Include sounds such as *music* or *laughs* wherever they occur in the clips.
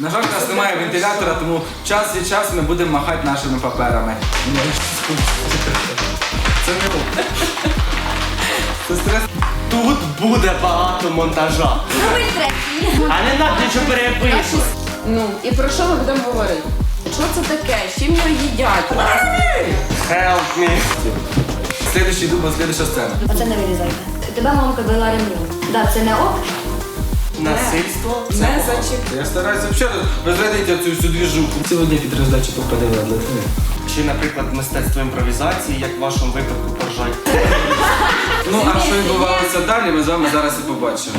На жаль, у нас немає вентилятора, тому час від часу ми будемо махати нашими паперами. Це не ок. Це стрес. Тут буде багато монтажа. Новий третій. А не надо нічого переписувати. Ну, і про що ми будемо говорити? Що це таке? З чим його їдять? Help me. Слідуючий дубль, слідуюча сцена. Оце не вирізайте. Тебе мамка била ремнем. Да, це не ок. Насильство. Не зачіп. Я стараюся взагалі розрядити цю всю двіжуху. Сьогодні під роздачу попадила тебе. Чи, наприклад, мистецтво імпровізації, як в вашому випадку поржать. *laughs* Ну, а що відбувалося далі, ми з вами зараз і побачимо.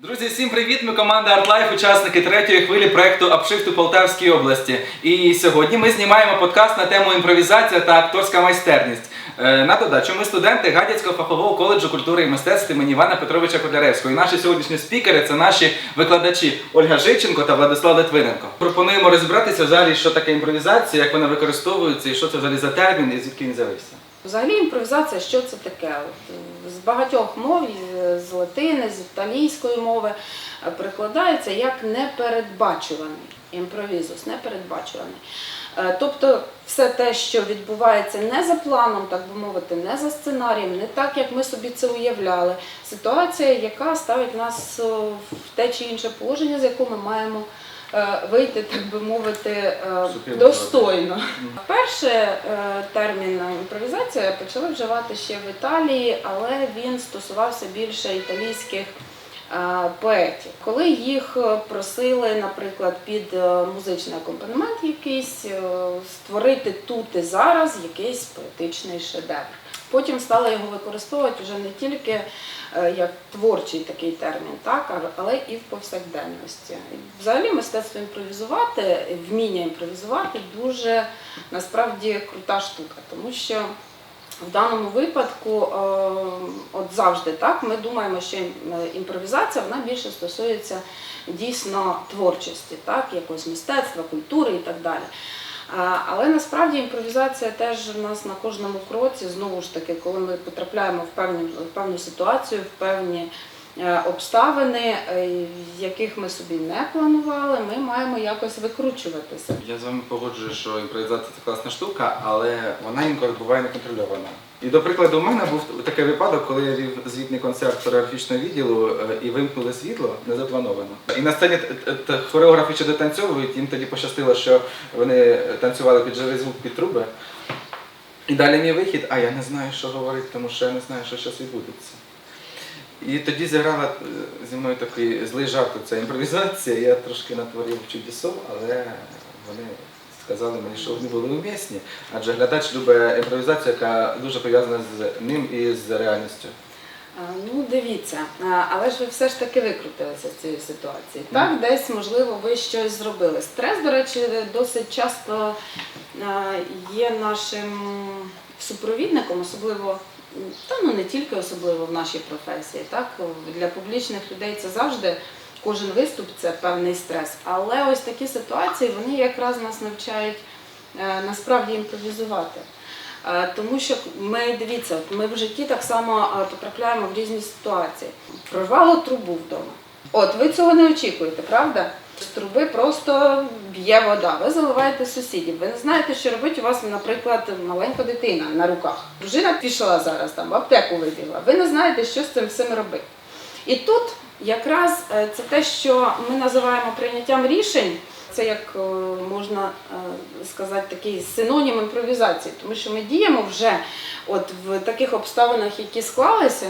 Друзі, всім привіт! Ми команда ArtLife, учасники третьої хвилі проекту Апшифт у Полтавській області. І сьогодні ми знімаємо подкаст на тему імпровізація та акторська майстерність. Е, На додачу ми студенти Гадяцького фахового коледжу культури і мистецтв імені Івана Петровича Котляревського. І наші сьогоднішні спікери це наші викладачі Ольга Жиченко та Владислав Литвиненко. Пропонуємо розібратися взагалі, що таке імпровізація, як вона використовується і що це взагалі за термін і звідки він з'явився. Взагалі імпровізація, що це таке? От, е, з багатьох мов, з латини, з італійської мови, е, перекладається як непередбачуваний. Імпровізус, непередбачуваний. Е, Тобто все те, що відбувається не за планом, так би мовити, не за сценарієм, не так, як ми собі це уявляли. Ситуація, яка ставить нас е, в те чи інше положення, з якого ми маємо е, вийти, так би мовити, достойно. Перше е, термін імпровізація почали вживати ще в Італії, але він стосувався більше італійських поетів. Коли їх е, просили, наприклад, під е, музичний акомпанемент якийсь е, створити тут і зараз якийсь поетичний шедевр. Потім стали його використовувати вже не тільки е, як творчий такий термін, так, але і в повсякденності. Взагалі мистецтво імпровізувати, вміння імпровізувати дуже насправді крута штука, тому що в даному випадку, е, от завжди так, ми думаємо, що імпровізація вона більше стосується дійсно творчості, так, якогось мистецтва, культури і так далі. Але насправді імпровізація теж в нас на кожному кроці, знову ж таки, коли ми потрапляємо в певну, в певну ситуацію, в певні е, обставини, е, яких ми собі не планували, ми маємо якось викручуватися. Я з вами погоджую, що імпровізація це класна штука, але вона інколи буває неконтрольована. І до прикладу, у мене був такий випадок, коли я вів звітний концерт хореографічного відділу е, і вимкнули світло незаплановано. І на сцені хореографи ще дотанцьовують, їм тоді пощастило, що вони танцювали під живий звук під труби. І далі мій вихід, а я не знаю, що говорити, тому що я не знаю, що зараз відбудеться. І тоді зіграла е, зі мною такий злий жарт, це імпровізація. Я трошки натворив чудесов, але вони сказали мені, що вони були умісні, адже глядач любить імпровізацію, яка дуже пов'язана з ним і з реальністю. Ну, дивіться, але ж ви все ж таки викрутилися з цієї ситуації. Так, десь, можливо, ви щось зробили. Стрес, до речі, досить часто є нашим супровідником, особливо, та ну не тільки особливо в нашій професії. Так? Для публічних людей це завжди кожен виступ це певний стрес. Але ось такі ситуації вони якраз нас навчають е, насправді імпровізувати. Е, Тому що ми дивіться, ми в житті так само е, потрапляємо в різні ситуації. Прорвало трубу вдома. От ви цього не очікуєте, правда? З труби просто б'є вода. Ви заливаєте сусідів. Ви не знаєте, що робити. У вас, наприклад, маленька дитина на руках. Дружина пішла зараз там в аптеку вибігла. Ви не знаєте, що з цим всім робити. І тут якраз е, це те, що ми називаємо прийняттям рішень. Це як е, можна е, сказати такий синонім імпровізації, тому що ми діємо вже от в таких обставинах, які склалися.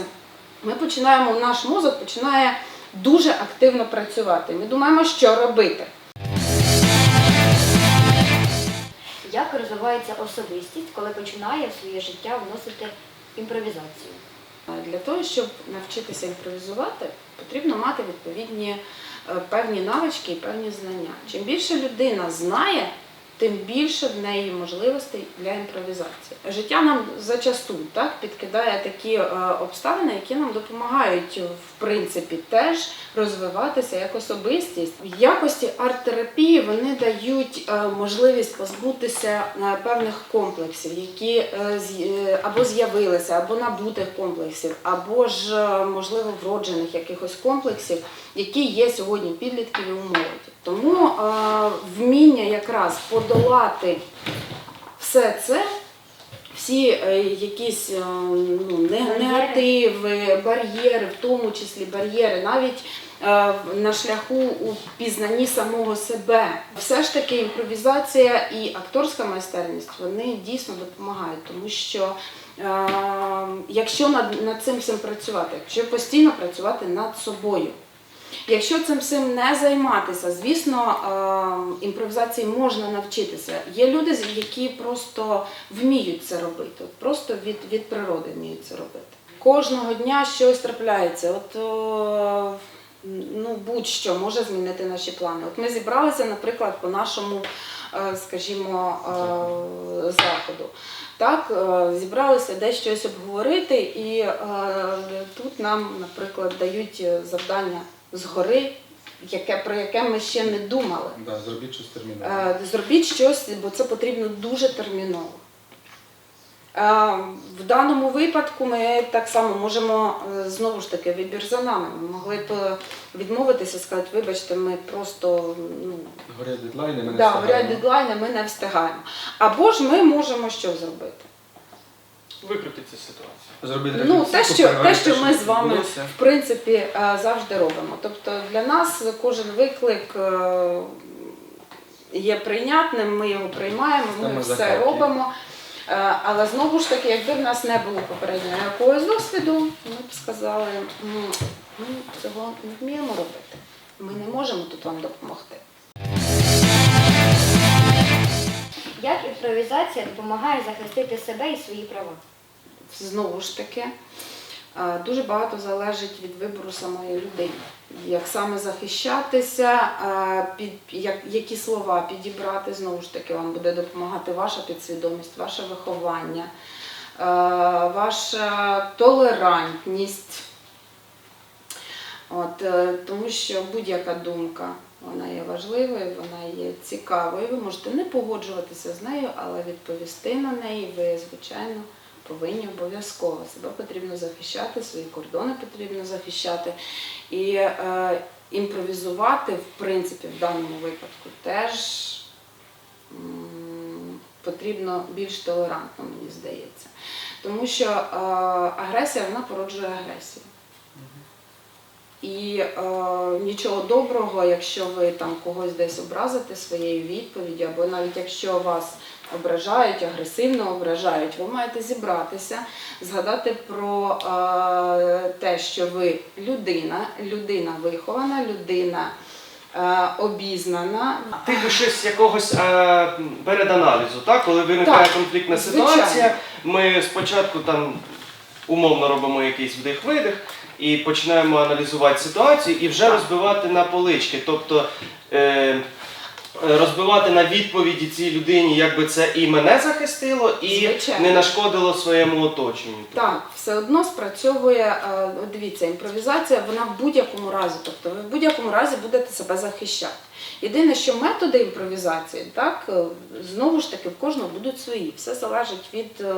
Ми починаємо, наш мозок починає дуже активно працювати. Ми думаємо, що робити. Як розвивається особистість, коли починає в своє життя вносити імпровізацію? Для того, щоб навчитися імпровізувати, потрібно мати відповідні е, певні навички і певні знання. Чим більше людина знає, тим більше в неї можливостей для імпровізації. Життя нам зачасту так підкидає такі е, обставини, які нам допомагають в принципі теж розвиватися як особистість. В якості арт-терапії вони дають е, можливість позбутися е, певних комплексів, які е, е, або з'явилися, або набутих комплексів, або ж е, можливо вроджених якихось комплексів, які є сьогодні підлітків і у молоді. Тому е, вміння якраз подолати все це. Всі е, якісь е, ну, не- негативи, бар'єри, в тому числі бар'єри, навіть на шляху у пізнанні самого себе. Все ж таки імпровізація і акторська майстерність вони дійсно допомагають, тому що якщо над, над цим всім працювати, якщо постійно працювати над собою. Якщо цим всім не займатися, звісно, е, імпровізації можна навчитися. Є люди, які просто вміють це робити, просто від, від природи вміють це робити. Кожного дня щось трапляється. От е, ну, будь-що може змінити наші плани. От ми зібралися, наприклад, по нашому, е, скажімо, заходу. Так, зібралися десь щось обговорити, і тут нам, наприклад, дають завдання згори, яке, про яке ми ще не думали. Да, зробіть щось терміново. Е, Зробіть щось, бо це потрібно дуже терміново. Е, В даному випадку ми так само можемо е, знову ж таки вибір за нами. Ми могли б е, відмовитися, сказати, вибачте, ми просто ну, Горять дедлайни, ми не да, встигаємо. горять дедлайни, ми не встигаємо. Або ж ми можемо що зробити? Викрутити цю ситуацію. Зробити Ну, те, що, те, що ми з вами в принципі е, завжди робимо. Тобто для нас кожен виклик е, є прийнятним, ми його приймаємо, ми Саме все захоплює. робимо. Е, Але знову ж таки, якби в нас не було попереднього якогось досвіду, ми б сказали, «М, ми цього не вміємо робити. Ми не можемо тут вам допомогти. Як імпровізація допомагає захистити себе і свої права? Знову ж таки, е, дуже багато залежить від вибору самої людини. Як саме захищатися, е, під, як, які слова підібрати, знову ж таки, вам буде допомагати ваша підсвідомість, ваше виховання, е, ваша толерантність. От, тому що будь-яка думка вона є важливою, вона є цікавою. Ви можете не погоджуватися з нею, але відповісти на неї ви, звичайно, повинні обов'язково. Себе потрібно захищати, свої кордони потрібно захищати. І е, імпровізувати, в принципі, в даному випадку теж потрібно більш толерантно, мені здається. Тому що е, агресія вона породжує агресію. І е, нічого доброго, якщо ви там когось десь образите своєю відповіддю, або навіть якщо вас ображають, агресивно ображають, ви маєте зібратися, згадати про е, те, що ви людина, людина вихована, людина е, обізнана. Типу щось якогось е, переданалізу, так? Коли виникає Так, конфліктна звичайно. ситуація, ми спочатку там умовно робимо якийсь вдих-видих і починаємо аналізувати ситуацію і вже розбивати на полички. Тобто е, розбивати на відповіді цій людині, якби це і мене захистило, і Звичайно. не нашкодило своєму оточенню. Так, все одно спрацьовує. е, Дивіться, імпровізація вона в будь-якому разі, тобто ви в будь-якому разі будете себе захищати. Єдине, що методи імпровізації, так е, знову ж таки в кожного будуть свої. Все залежить від е,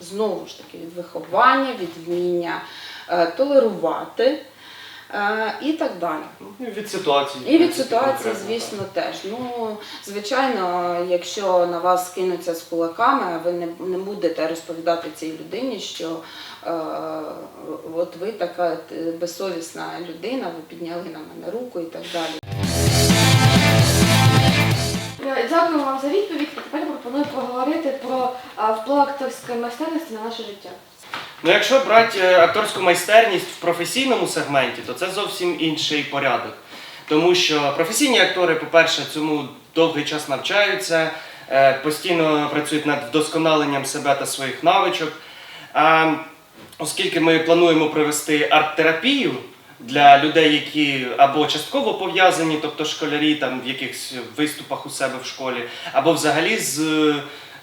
знову ж таки від виховання, від вміння е, толерувати е, і так далі. Ну, і від ситуації. І від ситуації, конкретно, звісно, теж. Ну, звичайно, якщо на вас кинуться з кулаками, ви не, не будете розповідати цій людині, що е, от ви така е, безсовісна людина, ви підняли на мене руку і так далі. Е, Дякую вам за відповідь. Тепер пропоную поговорити про е, вплив акторської майстерності на наше життя. Ну, якщо брати е, акторську майстерність в професійному сегменті, то це зовсім інший порядок. Тому що професійні актори, по-перше, цьому довгий час навчаються, е, постійно працюють над вдосконаленням себе та своїх навичок. А оскільки ми плануємо провести арт-терапію для людей, які або частково пов'язані, тобто школярі там в якихось виступах у себе в школі, або взагалі з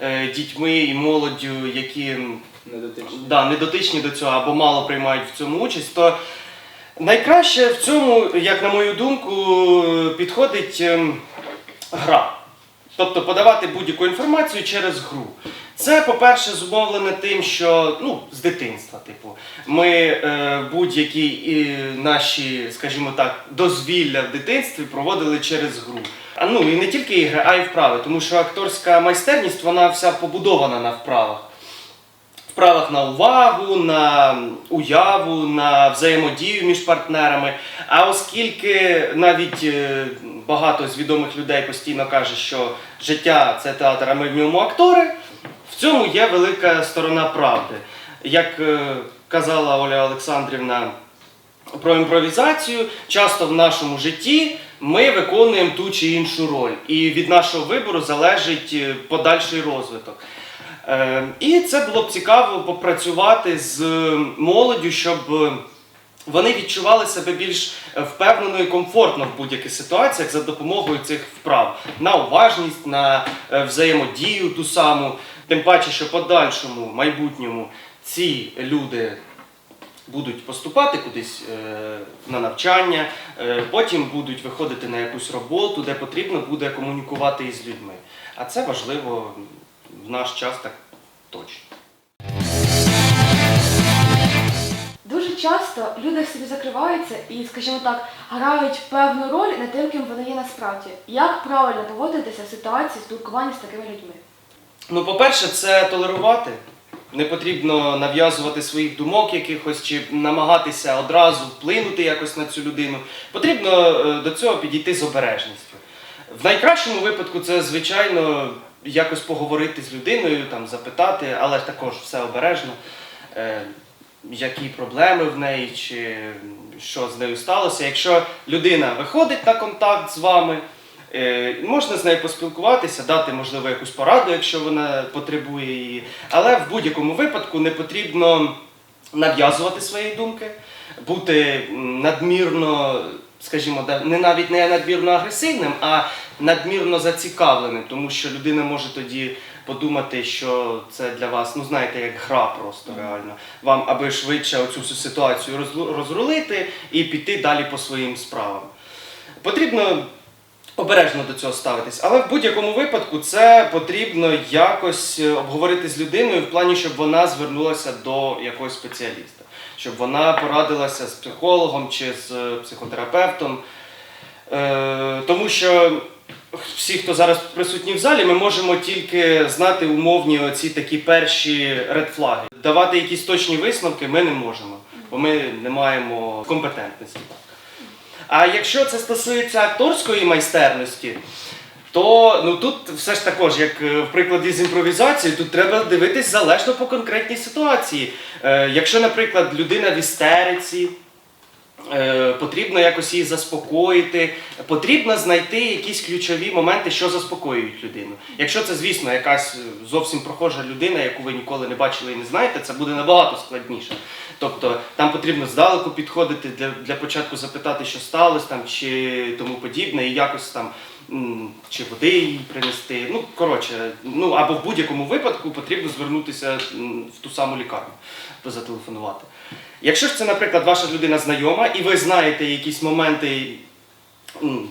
е, дітьми і молоддю, які Недотичні. да, не дотичні до цього або мало приймають в цьому участь, то найкраще в цьому, як на мою думку, підходить ем, гра. Тобто подавати будь-яку інформацію через гру. Це, по-перше, зумовлене тим, що ну, з дитинства, типу, ми е, будь-які і наші, скажімо так, дозвілля в дитинстві проводили через гру. А ну і не тільки ігри, а й вправи, тому що акторська майстерність вона вся побудована на вправах вправах на увагу, на уяву, на взаємодію між партнерами. А оскільки навіть е, багато з відомих людей постійно каже, що життя це театр, а ми в ньому актори, в цьому є велика сторона правди. Як е, казала Оля Олександрівна про імпровізацію, часто в нашому житті ми виконуємо ту чи іншу роль, і від нашого вибору залежить е, подальший розвиток. Е, І це було б цікаво попрацювати з молоддю, щоб е, вони відчували себе більш е, впевнено і комфортно в будь-яких ситуаціях за допомогою цих вправ на уважність, на е, взаємодію ту саму. Тим паче, що подальшому майбутньому ці люди будуть поступати кудись на навчання, потім будуть виходити на якусь роботу, де потрібно буде комунікувати із людьми. А це важливо в наш час так точно. Дуже часто люди в собі закриваються і, скажімо так, грають певну роль не тим, ким вони є насправді. Як правильно поводитися в ситуації спілкування з такими людьми? Ну, по-перше, це толерувати. Не потрібно нав'язувати своїх думок якихось чи намагатися одразу вплинути якось на цю людину. Потрібно е, до цього підійти з обережністю. В найкращому випадку це, звичайно, якось поговорити з людиною, там, запитати, але також все обережно, е, які проблеми в неї, чи що з нею сталося. Якщо людина виходить на контакт з вами, Е, Можна з нею поспілкуватися, дати, можливо, якусь пораду, якщо вона потребує її. Але в будь-якому випадку не потрібно нав'язувати свої думки, бути надмірно, скажімо, не навіть не надмірно агресивним, а надмірно зацікавленим, тому що людина може тоді подумати, що це для вас, ну знаєте, як гра просто реально. Вам аби швидше оцю всю ситуацію розрулити і піти далі по своїм справам. Потрібно обережно до цього ставитись. Але в будь-якому випадку це потрібно якось е, обговорити з людиною в плані, щоб вона звернулася до якогось спеціаліста, щоб вона порадилася з психологом чи з е, психотерапевтом. Е, тому що всі, хто зараз присутні в залі, ми можемо тільки знати умовні оці такі перші редфлаги. Давати якісь точні висновки ми не можемо, бо ми не маємо компетентності. А якщо це стосується акторської майстерності, то ну тут все ж також, як е, в прикладі з імпровізацією, тут треба дивитись залежно по конкретній ситуації. Е, якщо, наприклад, людина в істериці, е, потрібно якось її заспокоїти, потрібно знайти якісь ключові моменти, що заспокоюють людину. Якщо це, звісно, якась е, зовсім прохожа людина, яку ви ніколи не бачили і не знаєте, це буде набагато складніше. Тобто там потрібно здалеку підходити для, для початку запитати, що сталося там, чи тому подібне, і якось там чи води їй принести. Ну, коротше, ну або в будь-якому випадку потрібно звернутися в ту саму лікарню, зателефонувати. Якщо ж це, наприклад, ваша людина знайома, і ви знаєте якісь моменти,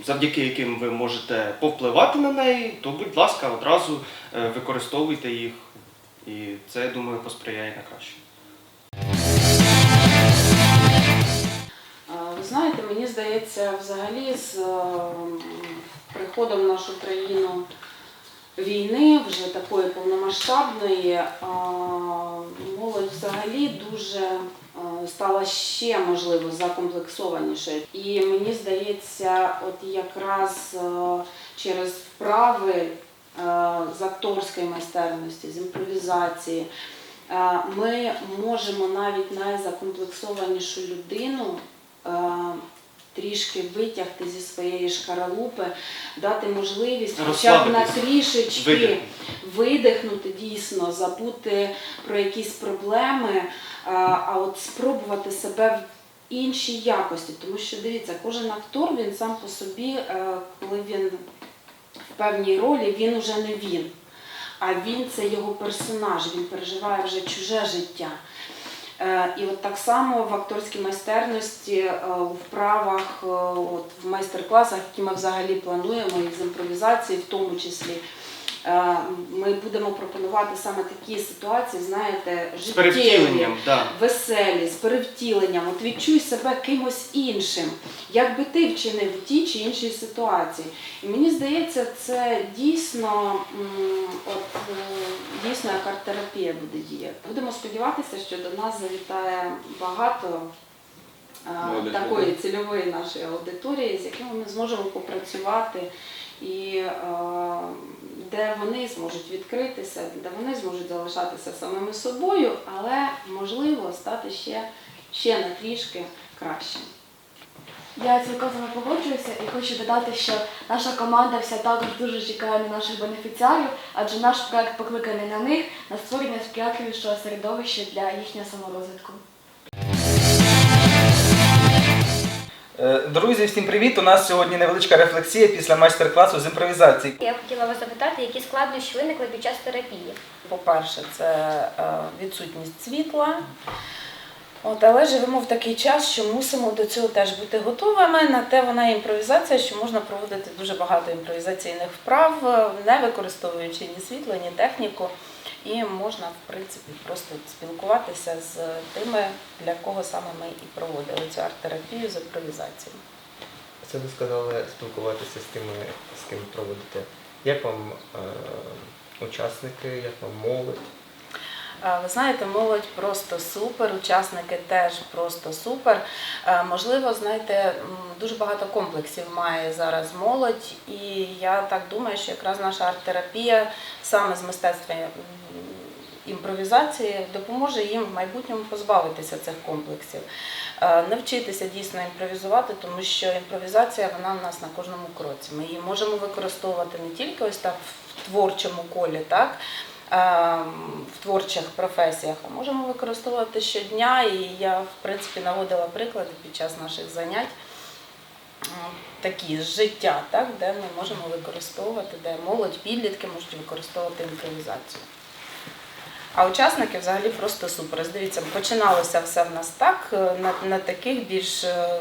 завдяки яким ви можете повпливати на неї, то, будь ласка, одразу е, використовуйте їх. І це, я думаю, посприяє на краще. Ви знаєте, мені здається, взагалі з е, приходом в нашу країну війни, вже такої повномасштабної, молодь взагалі дуже стала ще, можливо, закомплексованіше. І мені здається, от якраз через вправи з акторської майстерності, з імпровізації, ми можемо навіть найзакомплексованішу людину трішки витягти зі своєї шкаралупи, дати можливість хоча б на трішечки Видихнути. видихнути дійсно, забути про якісь проблеми, а, от спробувати себе інші якості, тому що дивіться, кожен актор він сам по собі, е, коли він в певній ролі, він уже не він. А він це його персонаж, він переживає вже чуже життя. Е, І от так само в акторській майстерності, е, у вправах, е, от в майстер-класах, які ми взагалі плануємо, і з імпровізації в тому числі, е, ми будемо пропонувати саме такі ситуації, знаєте, життєві, да. веселі, з перевтіленням. От відчуй себе кимось іншим, як би ти вчинив в тій чи іншій ситуації. І мені здається, це дійсно, от, е, дійсно як арт-терапія буде діяти. Будемо сподіватися, що до нас завітає багато е, такої цільової нашої аудиторії, з якими ми зможемо попрацювати. І е, де вони зможуть відкритися, де вони зможуть залишатися самими собою, але можливо стати ще, ще на трішки кращим. Я цілком погоджуюся і хочу додати, що наша команда вся також дуже чекає на наших бенефіціарів, адже наш проект покликаний на них на створення сприятливішого середовища для їхнього саморозвитку. Друзі, всім привіт! У нас сьогодні невеличка рефлексія після майстер-класу з імпровізації. Я хотіла вас запитати, які складнощі виникли під час терапії. По-перше, це е, відсутність світла. От, але живемо в такий час, що мусимо до цього теж бути готовими. На те вона імпровізація, що можна проводити дуже багато імпровізаційних вправ, е, не використовуючи ні світло, ні техніку. І можна, в принципі, просто спілкуватися з тими, для кого саме ми і проводили цю арт-терапію з імпровізацією. Це ви сказали спілкуватися з тими, з ким проводите. Як вам е, учасники, як вам молодь? Е, Ви знаєте, молодь просто супер, учасники теж просто супер. Е, Можливо, знаєте, дуже багато комплексів має зараз молодь, і я так думаю, що якраз наша арт-терапія саме з мистецтва імпровізації допоможе їм в майбутньому позбавитися цих комплексів, Е, навчитися дійсно імпровізувати, тому що імпровізація вона в нас на кожному кроці. Ми її можемо використовувати не тільки ось так в творчому колі, так в творчих професіях, а можемо використовувати щодня. І я, в принципі, наводила приклади під час наших занять. Такі з життя, так, де ми можемо використовувати, де молодь, підлітки можуть використовувати імпровізацію. А учасники взагалі просто супер. Дивіться, починалося все в нас так, е, на, на таких більш, е,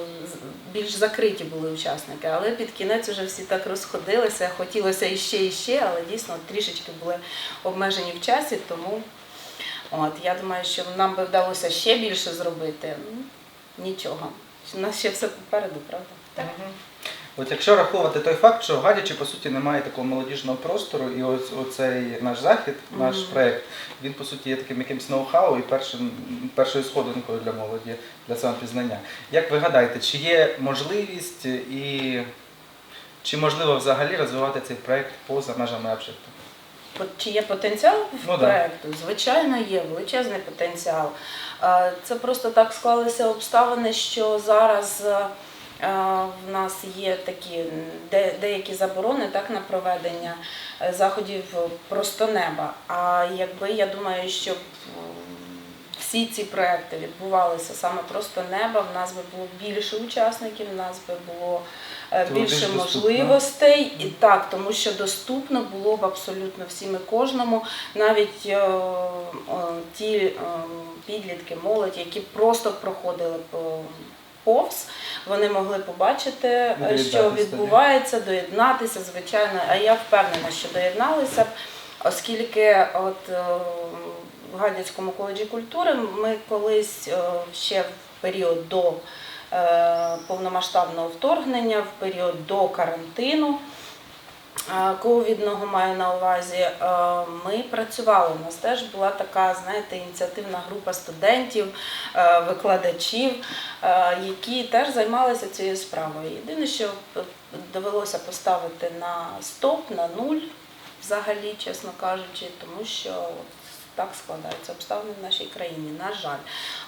більш закриті були учасники, але під кінець вже всі так розходилися, хотілося іще, іще, але дійсно трішечки були обмежені в часі, тому от, я думаю, що нам би вдалося ще більше зробити. Ну, Нічого. У нас ще все попереду, правда? От якщо рахувати той факт, що в Гадячі по суті немає такого молодіжного простору, і ось оцей наш захід, наш Мгм. проект, він по суті є таким якимсь ноу-хау і першим, першою сходинкою для молоді, для самопізнання. Як ви гадаєте, чи є можливість і чи можливо взагалі розвивати цей проект поза межами обшекту? Чи є потенціал в Ну, да. проекту? Звичайно, є величезний потенціал. Це просто так склалися обставини, що зараз е, в нас є такі деякі заборони так, на проведення е, заходів просто неба. А якби я думаю, що всі ці проекти відбувалися саме просто неба, в нас би було більше учасників, в нас би було е, більше більш доступно. можливостей і так, тому що доступно було б абсолютно всім і кожному, навіть е, е, ті е, підлітки, молодь, які просто проходили по повз, вони могли побачити, е, що відбувається, доєднатися, звичайно. А я впевнена, що доєдналися б, оскільки от е, в Гадяцькому коледжі культури ми колись е, ще в період до повномасштабного вторгнення, в період до карантину. Ковідного маю на увазі. е, Ми працювали. У нас теж була така, знаєте, ініціативна група студентів, е, викладачів, е, які теж займалися цією справою. Єдине, що довелося поставити на стоп, на нуль, взагалі, чесно кажучи, тому що так складаються обставини в нашій країні, на жаль.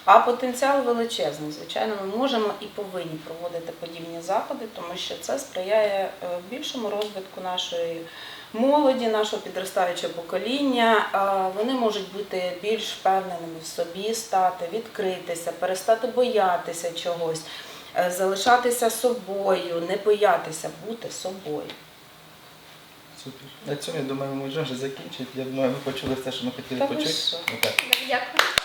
А потенціал величезний. Звичайно, ми можемо і повинні проводити подібні заходи, тому що це сприяє е, більшому розвитку нашої молоді, нашого підростаючого покоління, вони можуть бути більш впевненими в собі, стати, відкритися, перестати боятися чогось, е, залишатися собою, не боятися бути собою. Супер. На цьому, я думаю, ми можемо вже закінчити. Я думаю, ми почули все, що ми хотіли Та ви почути. що? Ну, так. Дякую.